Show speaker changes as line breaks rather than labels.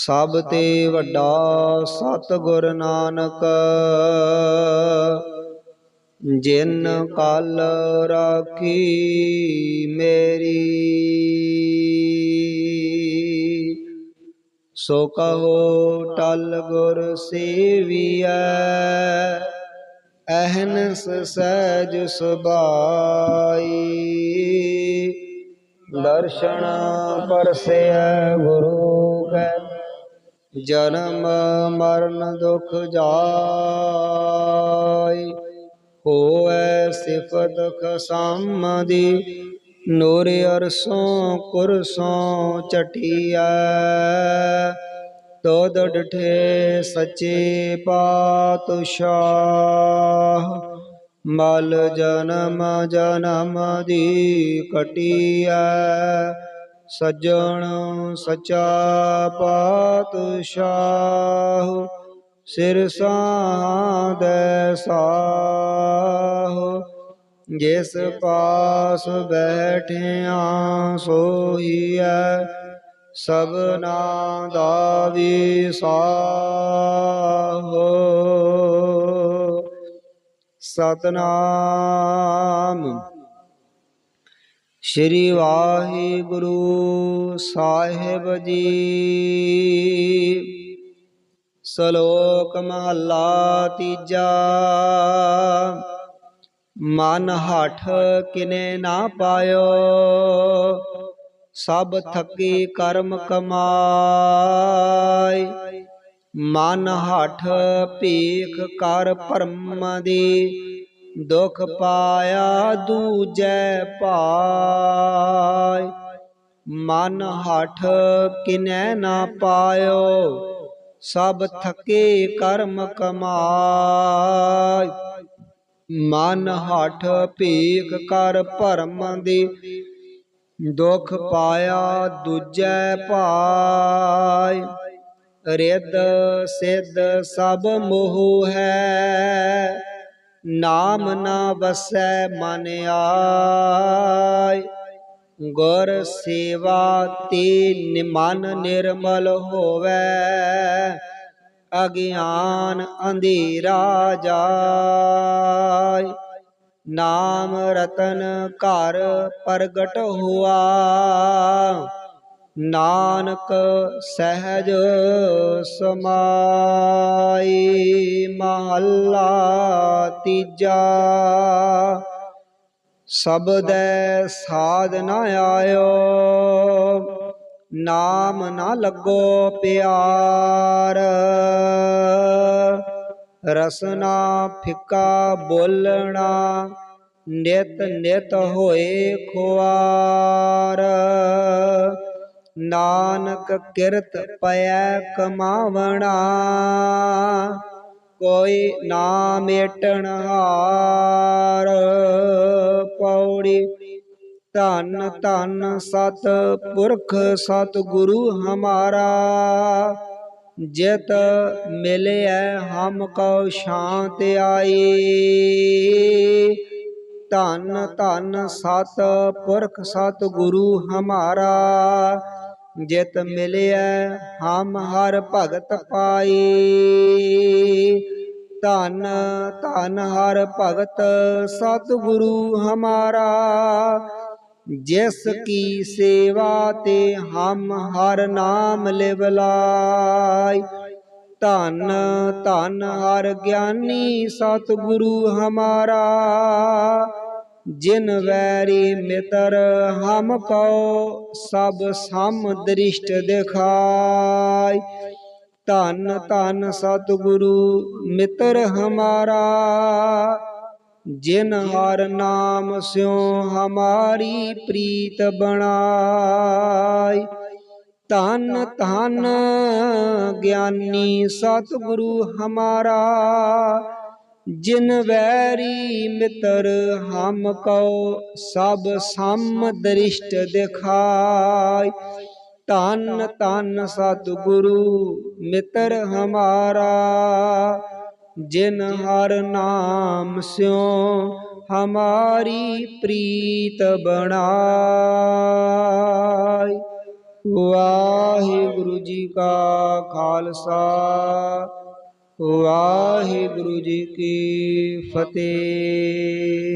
ਸਭ ਤੇ ਵੱਡਾ ਸਤਿਗੁਰ ਨਾਨਕ। ਜਿਨ ਕਲ ਰਾਖੀ ਮੇਰੀ, ਸੋ ਕਹੋ ਟਲ ਗੁਰ ਸੇਵੀਐ, ਅਹਨਸ ਸਹਿਜ ਸੁਭਾਈ। ਦਰਸ਼ਨ ਪਰਸੈ ਗੁਰੂ ਕੈ ਜਨਮ ਮਰਨ ਦੁਖ ਜਾਈ ਹੋਐ ਸਿਫਤ ਖਸਮਦੀ ਨੂਰ ਅਰਸੋਂ ਕੁਰਸੋਂ ਚਟਿਐ। ਤੋਦ ਡਠੇ ਸੱਚੇ ਪਾਤਸ਼ਾਹ, ਮਲ ਜਨਮ ਜਨਮ ਦੀ ਕਟਿਆ ਸੱਜਣ ਸਚਾ ਪਾਤਸ਼ਾਹ ਸਿਰ ਸਾਧੈ ਸਾਹ। ਜਿਸ ਪਾਸ ਬੈਠਿਆ ਸੋਈਐ ਸਭਨਾ ਦਾ ਵਿਸਾਹ ਸਤਨਾਮ ਸ਼੍ਰੀ ਵਾਹਿਗੁਰੂ ਸਾਹਿਬ ਜੀ। ਸ਼ਲੋਕ ਮਹੱਲਾ ਤੀਜਾ। ਮਨ ਹਠ ਕਿਨੇ ਨਾ ਪਾਇਓ, ਸਭ ਥੱਕੀ ਕਰਮ ਕਮਾਈ ਮਨ ਹਠ ਭੀਖ ਕਰ ਭਰਮ ਦੀ ਦੁਖ ਪਾਇਆ ਦੂਜੈ ਪਾਇ। ਮਨ ਹਠ ਕਿਨੈ ਨਾ ਪਾਇਓ, ਸਭ ਥਕੇ ਕਰਮ ਕਮਾਇ। ਮਨ ਹਠ ਭੀਖ ਕਰ ਭਰਮ ਦੀ, ਦੁਖ ਪਾਇਆ ਦੂਜੈ ਭਾਇ ਰਿੱਧ ਸਿੱਧ ਸਭ ਮੋਹ ਹੈ ਨਾਮ ਨਾ ਵਸੈ ਮਨ ਆਈ ਗੁਰ ਸੇਵਾ ਤੇ ਮਨ ਨਿਰਮਲ ਹੋਵੇ। ਅਗਿਆਨ ਅੰਧੇਰਾ ਜਾਏ। ਨਾਮ ਰਤਨ ਘਰ ਪ੍ਰਗਟ ਹੁਆ। ਨਾਨਕ ਸਹਿਜ ਸਮਾਈ ਮਹੱਲਾ ਤੀਜਾ। ਸਬਦੈ ਸਾਧ ਨਾ ਆਇਓ, ਨਾਮ ਨਾ ਲੱਗੋ ਪਿਆਰ। ਰਸਨਾ ਫਿੱਕਾ ਬੋਲਣਾ, ਨਿਤ ਨਿਤ ਹੋਏ ਖੁਆਰ। ਨਾਨਕ ਕਿਰਤ ਪਇਐ ਕਮਾਵਣਾ, ਕੋਈ ਨਾ ਮੇਟਣ ਹਾਰ ਪੌੜੀ। ਧੰਨ ਧੰਨ ਸਤ ਪੁਰਖ ਸਤ ਗੁਰੂ ਹਮਾਰਾ, ਜਿਤ ਮਿਲਿਐ ਹਮ ਕਉ ਸ਼ਾਂਤ ਆਈ। ਧੰਨ ਧੰਨ ਸਤ ਪੁਰਖ ਸਤ ਗੁਰੂ ਹਮਾਰਾ ਜਿਤ ਮਿਲਿਆ ਹਮ ਹਰ ਭਗਤ ਪਾਈ। ਧਨ ਧਨ ਹਰ ਭਗਤ ਸਤਿਗੁਰੂ ਹਮਾਰਾ। ਜਿਸ ਕੀ ਸੇਵਾ ਤੇ ਹਮ ਹਰ ਨਾਮ ਲਿਵ ਲਾਈ। ਧਨ, ਧੰਨ ਹਰ ਗਿਆਨੀ ਸਤਿਗੁਰੂ ਹਮਾਰਾ। ਜਿਨ ਵੈਰੀ ਮਿੱਤਰ ਹਮ ਕਉ, ਸਭ ਸਮ ਦ੍ਰਿਸ਼ਟ ਦਿਖਾਈ। ਧੰਨ ਧੰਨ ਸਤ ਗੁਰੂ ਹਮਾਰਾ, ਜਿਨ ਹਰ ਨਾਮ ਸਿਉ ਹਮਾਰੀ ਪ੍ਰੀਤ ਬਣਾਈ। ਧਨ, ਧੰਨ ਗਿਆਨੀ ਸਤਿਗੁਰੂ ਹਮਾਰਾ ਜਿਨ ਵੈਰੀ ਮਿੱਤਰ ਹਮ ਕਉ, ਸਭ ਸਮ ਦ੍ਰਿਸ਼ਟ ਦਿਖਾਈ। ਧੰਨ ਧੰਨ ਸਤਿਗੁਰੂ ਮਿੱਤਰ ਹਮਾਰਾ, ਜਿਨ ਹਰ ਨਾਮ ਸਿਉ ਹਮਾਰੀ ਪ੍ਰੀਤ ਬਣਾਈ। ਵਾਹਿਗੁਰੂ ਜੀ ਕਾ ਖਾਲਸਾ ਵਾਹਿਗੁਰੂ ਜੀ ਕੀ ਫਤਿਹ।